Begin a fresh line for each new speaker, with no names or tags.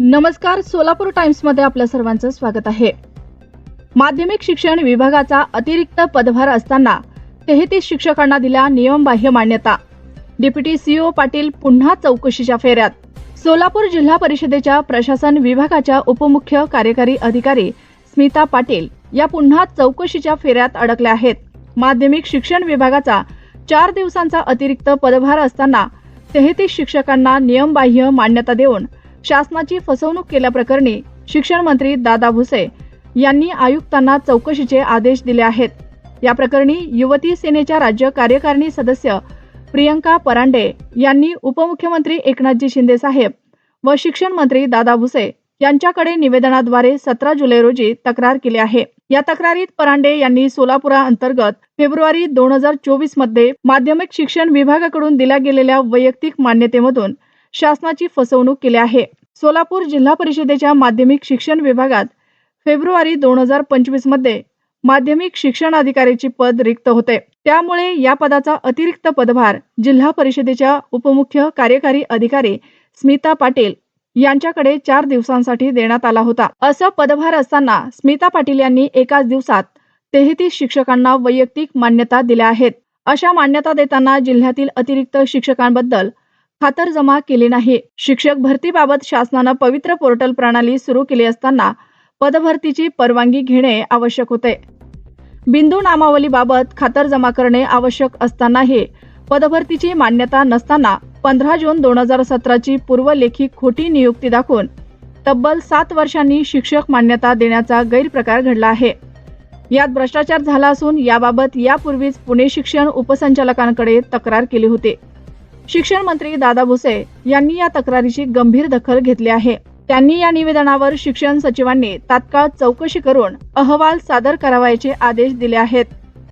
नमस्कार सोलापूर टाइम्समध्ये आपल्या सर्वांचं स्वागत आहे. माध्यमिक शिक्षण विभागाचा अतिरिक्त पदभार असताना तेहतीस शिक्षकांना दिला नियमबाह्य मान्यता. डेप्युटी सीओ पाटील पुन्हा चौकशीच्या फेऱ्यात. सोलापूर जिल्हा परिषदेच्या प्रशासन विभागाच्या उपमुख्य कार्यकारी अधिकारी स्मिता पाटील या पुन्हा चौकशीच्या फेऱ्यात अडकल्या आहेत. माध्यमिक शिक्षण विभागाचा चार दिवसांचा अतिरिक्त पदभार असताना तेहतीस शिक्षकांना नियमबाह्य मान्यता देऊन शासनाची फसवणूक केल्याप्रकरणी शिक्षण मंत्री दादा भुसे यांनी आयुक्तांना चौकशीचे आदेश दिले आहेत. या प्रकरणी युवती सेनेच्या राज्य कार्यकारिणी सदस्य प्रियंका परांडे यांनी उपमुख्यमंत्री एकनाथजी शिंदे साहेब व शिक्षण मंत्री दादा भुसे यांच्याकडे निवेदनाद्वारे सतरा जुलै रोजी तक्रार केली आहे. या तक्रारीत परांडे यांनी सोलापुरा अंतर्गत फेब्रुवारी दोन हजार चोवीसमध्ये माध्यमिक शिक्षण विभागाकडून दिल्या गेलेल्या वैयक्तिक मान्यतेमधून शासनाची फसवणूक केली आहे. सोलापूर जिल्हा परिषदेच्या माध्यमिक शिक्षण विभागात फेब्रुवारी दोन हजार पंचवीसमध्ये माध्यमिक शिक्षण अधिकारीचे पद रिक्त होते. त्यामुळे या पदाचा अतिरिक्त पदभार जिल्हा परिषदेच्या उपमुख्य कार्यकारी अधिकारी स्मिता पाटील यांच्याकडे चार दिवसांसाठी देण्यात आला होता. असं पदभार असताना स्मिता पाटील यांनी एकाच दिवसात तेहतीस शिक्षकांना वैयक्तिक मान्यता दिल्या आहेत. अशा मान्यता देताना जिल्ह्यातील अतिरिक्त शिक्षकांबद्दल खातरजमा केली नाही. शिक्षक भरतीबाबत शासनानं पवित्र पोर्टल प्रणाली सुरू केली असताना पदभरतीची परवानगी घेणे आवश्यक होते. बिंदू नामावलीबाबत खातरजमा करणे आवश्यक असतानाही पदभरतीची मान्यता नसताना पंधरा जून दोन हजार सतराची पूर्वलेखी खोटी नियुक्ती दाखवून तब्बल सात वर्षांनी शिक्षक मान्यता देण्याचा गैरप्रकार घडला आहे. यात भ्रष्टाचार झाला असून याबाबत यापूर्वीच पुणे शिक्षण उपसंचालकांकडे तक्रार केली होती. शिक्षण मंत्री दादा भुसे यांनी या तक्रारीची गंभीर दखल घेतली आहे. त्यांनी या निवेदनावर शिक्षण सचिवांनी तात्काळ चौकशी करून अहवाल सादर करावयाचे आदेश दिले आहेत.